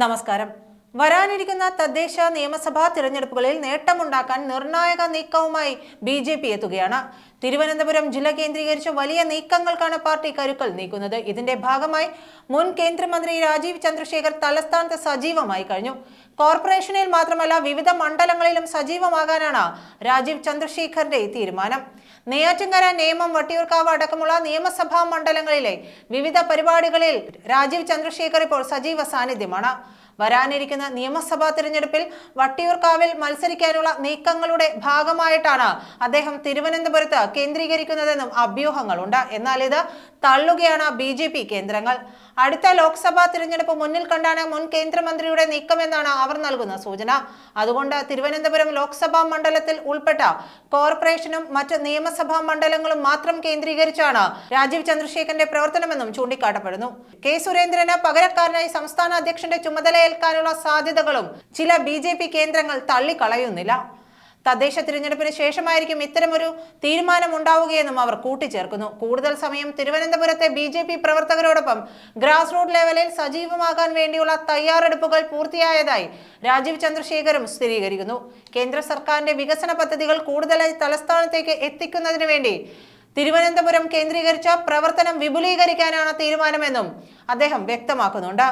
നമസ്കാരം. വരാനിരിക്കുന്ന തദ്ദേശ നിയമസഭാ തിരഞ്ഞെടുപ്പുകളിൽ നേട്ടമുണ്ടാക്കാൻ നിർണായക നീക്കവുമായി ബി ജെ പി എത്തുകയാണ്. തിരുവനന്തപുരം ജില്ല കേന്ദ്രീകരിച്ച് വലിയ നീക്കങ്ങൾക്കാണ് പാർട്ടി കരുക്കൾ നീക്കുന്നത്. ഇതിന്റെ ഭാഗമായി മുൻ കേന്ദ്രമന്ത്രി രാജീവ് ചന്ദ്രശേഖർ തലസ്ഥാനത്ത് സജീവമായി കഴിഞ്ഞു. കോർപ്പറേഷനിൽ മാത്രമല്ല വിവിധ മണ്ഡലങ്ങളിലും സജീവമാകാനാണ് രാജീവ് ചന്ദ്രശേഖറിന്റെ തീരുമാനം. നെയ്യാറ്റിൻകര നേമം വട്ടിയൂർക്കാവ് അടക്കമുള്ള നിയമസഭാ മണ്ഡലങ്ങളിലെ വിവിധ പരിപാടികളിൽ രാജീവ് ചന്ദ്രശേഖർ ഇപ്പോൾ സജീവ സാന്നിധ്യമാണ്. വരാനിരിക്കുന്ന നിയമസഭാ തിരഞ്ഞെടുപ്പിൽ വട്ടിയൂർക്കാവിൽ മത്സരിക്കാനുള്ള നീക്കങ്ങളുടെ ഭാഗമായിട്ടാണ് അദ്ദേഹം തിരുവനന്തപുരത്ത് കേന്ദ്രീകരിക്കുന്നതെന്നും അഭ്യൂഹങ്ങളുണ്ട്. എന്നാൽ ഇത് തള്ളുകയാണ് ബി ജെ പി കേന്ദ്രങ്ങൾ. അടുത്ത ലോക്സഭാ തിരഞ്ഞെടുപ്പ് മുന്നിൽ കണ്ടാണ് മുൻ കേന്ദ്രമന്ത്രിയുടെ നീക്കമെന്നാണ് അവർ നൽകുന്ന സൂചന. അതുകൊണ്ട് തിരുവനന്തപുരം ലോക്സഭാ മണ്ഡലത്തിൽ ഉൾപ്പെട്ട കോർപ്പറേഷനും മറ്റ് നിയമസഭാ മണ്ഡലങ്ങളും മാത്രം കേന്ദ്രീകരിച്ചാണ് രാജീവ് ചന്ദ്രശേഖരന്റെ പ്രവർത്തനമെന്നും ചൂണ്ടിക്കാട്ടപ്പെടുന്നു. കെ സുരേന്ദ്രന് പകരക്കാരനായി സംസ്ഥാന അധ്യക്ഷന്റെ ചുമതലയേൽക്കാനുള്ള സാധ്യതകളും ചില ബി ജെ പി കേന്ദ്രങ്ങൾ തള്ളിക്കളയുന്നില്ല. തദ്ദേശ തിരഞ്ഞെടുപ്പിന് ശേഷമായിരിക്കും ഇത്തരമൊരു തീരുമാനം ഉണ്ടാവുകയെന്നും അവർ കൂട്ടിച്ചേർക്കുന്നു. കൂടുതൽ സമയം തിരുവനന്തപുരത്തെ ബി ജെ പി പ്രവർത്തകരോടൊപ്പം ഗ്രാസ് റൂട്ട് ലെവലിൽ സജീവമാകാൻ വേണ്ടിയുള്ള തയ്യാറെടുപ്പുകൾ പൂർത്തിയായതായി രാജീവ് ചന്ദ്രശേഖരും സ്ഥിരീകരിക്കുന്നു. കേന്ദ്ര സർക്കാരിന്റെ വികസന പദ്ധതികൾ കൂടുതലായി തലസ്ഥാനത്തേക്ക് എത്തിക്കുന്നതിന് വേണ്ടി തിരുവനന്തപുരം കേന്ദ്രീകരിച്ച പ്രവർത്തനം വിപുലീകരിക്കാനാണ് തീരുമാനമെന്നും അദ്ദേഹം വ്യക്തമാക്കുന്നുണ്ട്.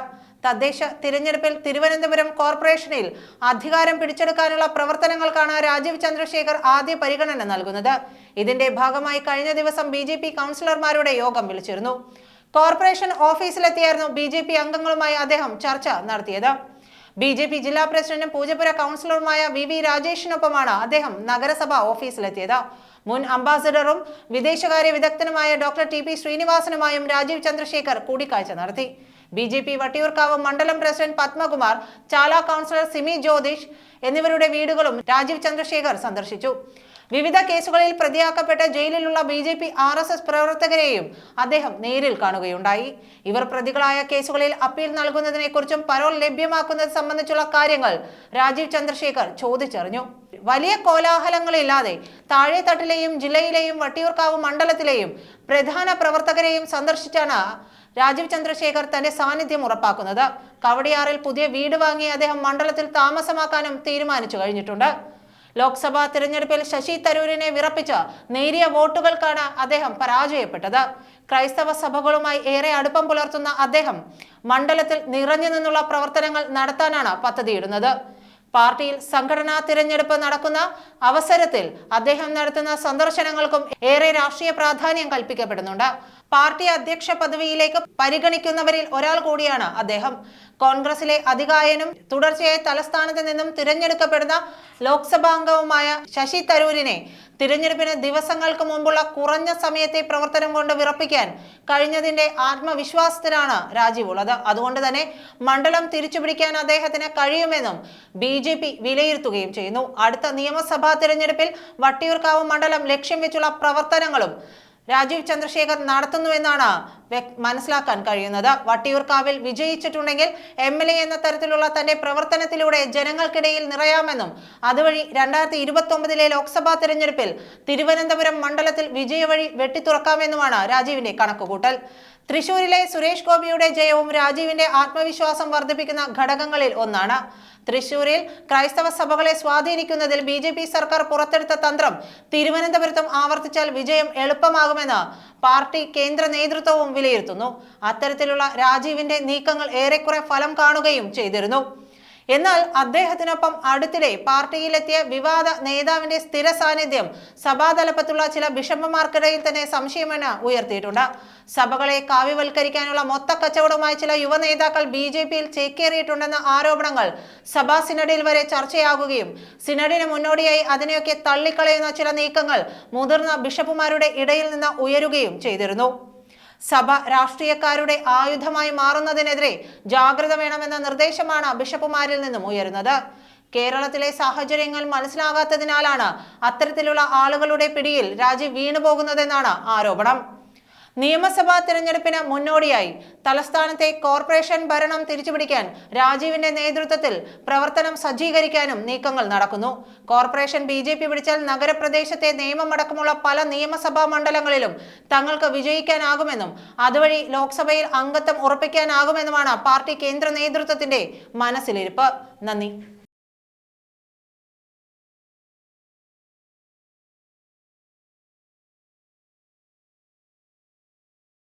തദ്ദേശ തിരഞ്ഞെടുപ്പിൽ തിരുവനന്തപുരം കോർപ്പറേഷനിൽ അധികാരം പിടിച്ചെടുക്കാനുള്ള പ്രവർത്തനങ്ങൾക്കാണ് രാജീവ് ചന്ദ്രശേഖർ ആദ്യ പരിഗണന നൽകുന്നത്. ഇതിന്റെ ഭാഗമായി കഴിഞ്ഞ ദിവസം ബി ജെ പി കൗൺസിലർമാരുടെ യോഗം വിളിച്ചിരുന്നു. കോർപ്പറേഷൻ ഓഫീസിലെത്തിയായിരുന്നു ബി ജെ പി അംഗങ്ങളുമായി അദ്ദേഹം ചർച്ച നടത്തിയത്. ബി ജെ പി ജില്ലാ പ്രസിഡന്റും പൂജപ്പുര കൗൺസിലറുമായ വി വി രാജേഷിനൊപ്പമാണ് അദ്ദേഹം നഗരസഭാ ഓഫീസിലെത്തിയത്. മുൻ അംബാസഡറും വിദേശകാര്യ വിദഗ്ധനുമായ ഡോക്ടർ ടി പി ശ്രീനിവാസനുമായും രാജീവ് ചന്ദ്രശേഖർ കൂടിക്കാഴ്ച നടത്തി. ബി ജെ പി വട്ടിയൂർക്കാവ് മണ്ഡലം പ്രസിഡന്റ് പത്മകുമാർ ചാല കൗൺസിലർ സിമി ജ്യോതിഷ് എന്നിവരുടെ വീടുകളും രാജീവ് ചന്ദ്രശേഖർ സന്ദർശിച്ചു. വിവിധ കേസുകളിൽ പ്രതിയാക്കപ്പെട്ട ജയിലിലുള്ള B J P R S S പ്രവർത്തകരെയും അദ്ദേഹം നേരിൽ കാണുകയുണ്ടായി. ഇവർ പ്രതികളായ കേസുകളിൽ അപ്പീൽ നൽകുന്നതിനെക്കുറിച്ചും പരോൾ ലഭ്യമാക്കുന്നത് സംബന്ധിച്ചുള്ള കാര്യങ്ങൾ രാജീവ് ചന്ദ്രശേഖർ ചോദിച്ചറിഞ്ഞു. വലിയ കോലാഹലങ്ങളില്ലാതെ താഴെത്തട്ടിലെയും ജില്ലയിലെയും വട്ടിയൂർക്കാവ് മണ്ഡലത്തിലെയും പ്രധാന പ്രവർത്തകരെയും സന്ദർശിച്ചാണ് രാജീവ് ചന്ദ്രശേഖർ തന്റെ സാന്നിധ്യം ഉറപ്പാക്കുന്നത്. കവടിയാറിൽ പുതിയ വീട് വാങ്ങി അദ്ദേഹം മണ്ഡലത്തിൽ താമസമാക്കാനും തീരുമാനിച്ചു കഴിഞ്ഞിട്ടുണ്ട്. ലോക്സഭാ തിരഞ്ഞെടുപ്പിൽ ശശി തരൂരിനെ വിറപ്പിച്ച് നേരിയ വോട്ടുകൾക്കാണ് അദ്ദേഹം പരാജയപ്പെട്ടത്. ക്രൈസ്തവ സഭകളുമായി ഏറെ അടുപ്പം പുലർത്തുന്ന അദ്ദേഹം മണ്ഡലത്തിൽ നിറഞ്ഞു നിന്നുള്ള പ്രവർത്തനങ്ങൾ നടത്താനാണ് പദ്ധതിയിടുന്നത്. പാർട്ടിയിൽ സംഘടനാ തിരഞ്ഞെടുപ്പ് നടക്കുന്ന അവസരത്തിൽ അദ്ദേഹം നടത്തുന്ന സന്ദർശനങ്ങൾക്കും ഏറെ രാഷ്ട്രീയ പ്രാധാന്യം കൽപ്പിക്കപ്പെടുന്നുണ്ട്. പാർട്ടി അധ്യക്ഷ പദവിയിലേക്ക് പരിഗണിക്കുന്നവരിൽ ഒരാൾ കൂടിയാണ് അദ്ദേഹം. കോൺഗ്രസിലെ അധികായനും തുടർച്ചയായി തലസ്ഥാനത്ത് നിന്നും തിരഞ്ഞെടുക്കപ്പെടുന്ന ലോക്സഭാംഗവുമായ ശശി തരൂരിനെ തിരഞ്ഞെടുപ്പിന് ദിവസങ്ങൾക്ക് മുമ്പുള്ള കുറഞ്ഞ സമയത്തെ പ്രവർത്തനം കൊണ്ട് വിറപ്പിക്കാൻ കഴിഞ്ഞതിന്റെ ആത്മവിശ്വാസത്തിലാണ് രാജീവ് ഉള്ളത്. അതുകൊണ്ട് തന്നെ മണ്ഡലം തിരിച്ചുപിടിക്കാൻ അദ്ദേഹത്തിന് കഴിയുമെന്നും ബി ജെ പി വിലയിരുത്തുകയും ചെയ്യുന്നു. അടുത്ത നിയമസഭാ തിരഞ്ഞെടുപ്പിൽ വട്ടിയൂർക്കാവ് മണ്ഡലം ലക്ഷ്യം വെച്ചുള്ള പ്രവർത്തനങ്ങളും രാജീവ് ചന്ദ്രശേഖർ നടത്തുന്നുവെന്നാണ് മനസ്സിലാക്കാൻ കഴിയുന്നത്. വട്ടിയൂർക്കാവിൽ വിജയിച്ചിട്ടുണ്ടെങ്കിൽ എം എൽ എ എന്ന തരത്തിലുള്ള തന്റെ പ്രവർത്തനത്തിലൂടെ ജനങ്ങൾക്കിടയിൽ നിറയാമെന്നും അതുവഴി രണ്ടായിരത്തി ഇരുപത്തി ഒമ്പതിലെ ലോക്സഭാ തിരഞ്ഞെടുപ്പിൽ തിരുവനന്തപുരം മണ്ഡലത്തിൽ വിജയവഴി വെട്ടിത്തുറക്കാമെന്നുമാണ് രാജീവിന്റെ കണക്കുകൂട്ടൽ. തൃശൂരിലെ സുരേഷ് ഗോപിയുടെ ജയവും രാജീവിന്റെ ആത്മവിശ്വാസം വർദ്ധിപ്പിക്കുന്ന ഘടകങ്ങളിൽ ഒന്നാണ്. തൃശൂരിൽ ക്രൈസ്തവ സഭകളെ സ്വാധീനിക്കുന്നതിൽ ബി ജെ പി സർക്കാർ പുറത്തെടുത്ത തന്ത്രം തിരുവനന്തപുരത്തും ആവർത്തിച്ചാൽ വിജയം എളുപ്പമാകുമെന്ന് പാർട്ടി കേന്ദ്ര നേതൃത്വവും വിലയിരുത്തുന്നു. അത്തരത്തിലുള്ള രാജീവിന്റെ നീക്കങ്ങൾ ഏറെക്കുറെ ഫലം കാണുകയും ചെയ്തിരുന്നു. എന്നാൽ അദ്ദേഹത്തിനൊപ്പം അടുത്തിടെ പാർട്ടിയിലെത്തിയ വിവാദ നേതാവിന്റെ സ്ഥിര സാന്നിധ്യം സഭാതലപ്പത്തുള്ള ചില ബിഷപ്പുമാർക്കിടയിൽ തന്നെ സംശയമെന്ന് ഉയർത്തിയിട്ടുണ്ട്. സഭകളെ കാവ്യവൽക്കരിക്കാനുള്ള മൊത്ത കച്ചവടവുമായി ചില യുവ നേതാക്കൾ ബി ജെ പിയിൽ ചേക്കേറിയിട്ടുണ്ടെന്ന ആരോപണങ്ങൾ സഭാ സിനഡിൽ വരെ ചർച്ചയാകുകയും സിനഡിന് മുന്നോടിയായി അതിനെയൊക്കെ തള്ളിക്കളയുന്ന ചില നീക്കങ്ങൾ മുതിർന്ന ബിഷപ്പുമാരുടെ ഇടയിൽ നിന്ന് ഉയരുകയും ചെയ്തിരുന്നു. സഭ രാഷ്ട്രീയക്കാരുടെ ആയുധമായി മാറുന്നതിനെതിരെ ജാഗ്രത വേണമെന്ന നിർദ്ദേശമാണ് ബിഷപ്പുമാരിൽ നിന്നും ഉയരുന്നത്. കേരളത്തിലെ സാഹചര്യങ്ങൾ മനസ്സിലാകാത്തതിനാലാണ് അത്തരത്തിലുള്ള ആളുകളുടെ പിടിയിൽ രാജി വീണുപോകുന്നതെന്നാണ് ആരോപണം. നിയമസഭാ തിരഞ്ഞെടുപ്പിന് മുന്നോടിയായി തലസ്ഥാനത്തെ കോർപ്പറേഷൻ ഭരണം തിരിച്ചുപിടിക്കാൻ രാജീവിന്റെ നേതൃത്വത്തിൽ പ്രവർത്തനം സജ്ജീകരിക്കാനും നീക്കങ്ങൾ നടക്കുന്നു. കോർപ്പറേഷൻ ബി ജെ പി പിടിച്ചാൽ നഗരപ്രദേശത്തെ നിയമമടക്കമുള്ള പല നിയമസഭാ മണ്ഡലങ്ങളിലും തങ്ങൾക്ക് വിജയിക്കാനാകുമെന്നും അതുവഴി ലോക്സഭയിൽ അംഗത്വം ഉറപ്പിക്കാനാകുമെന്നുമാണ് പാർട്ടി കേന്ദ്ര നേതൃത്വത്തിന്റെ മനസ്സിലിരിപ്പ്. നന്ദി.